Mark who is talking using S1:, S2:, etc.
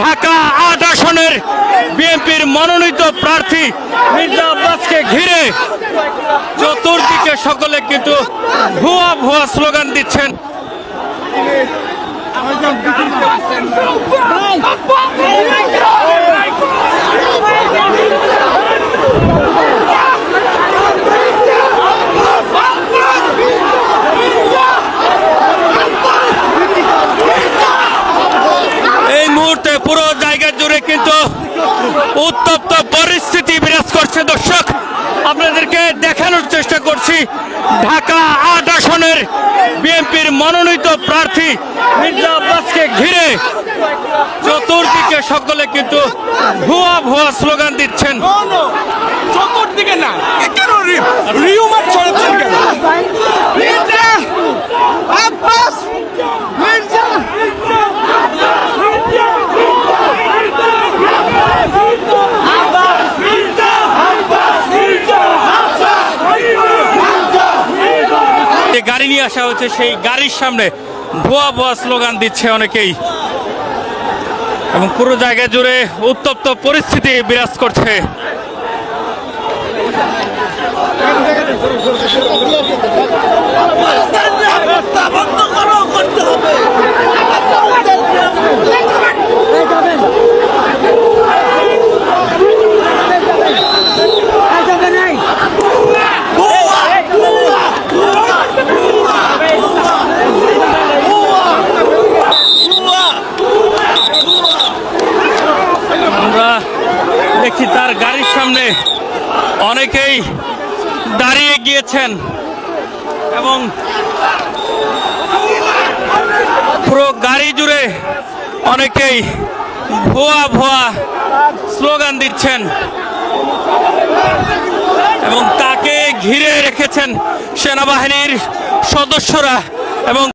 S1: ঢাকা আট আসনের বিএনপির মনোনীত প্রার্থী মির্জা আব্বাসকে ঘিরে। চতুর্দিকে সকলে কিন্তু ভুয়া ভুয়া স্লোগান দিচ্ছেন। মুহূর্তে পুরো জায়গা জুড়ে কিন্তু উত্তপ্ত পরিস্থিতি বিরাজ করছে, দর্শক। আপনাদেরকে দেখানোর চেষ্টা করছি ঢাকা আট আসনের বিএনপির মনোনীত প্রার্থী মির্জা আব্বাসকে ঘিরে। চতুর্দিকে সকলে কিন্তু ভুয়া ভুয়া স্লোগান দিচ্ছেন।
S2: চতুর্দিকে
S1: যে গাড়ি নিয়ে আসা হচ্ছে সেই গাড়ির সামনে ভুয়া ভুয়া স্লোগান দিচ্ছে অনেকেই। এবং পুরো জায়গা জুড়ে উত্তপ্ত পরিস্থিতি বিরাজ করছে। দেখছি তার গাড়ির সামনে অনেকেই দাঁড়িয়ে গিয়েছেন এবং পুরো গাড়ি জুড়ে অনেকেই ভুয়া ভুয়া স্লোগান দিচ্ছেন এবং তাকে ঘিরে রেখেছেন সেনাবাহিনীর সদস্যরা এবং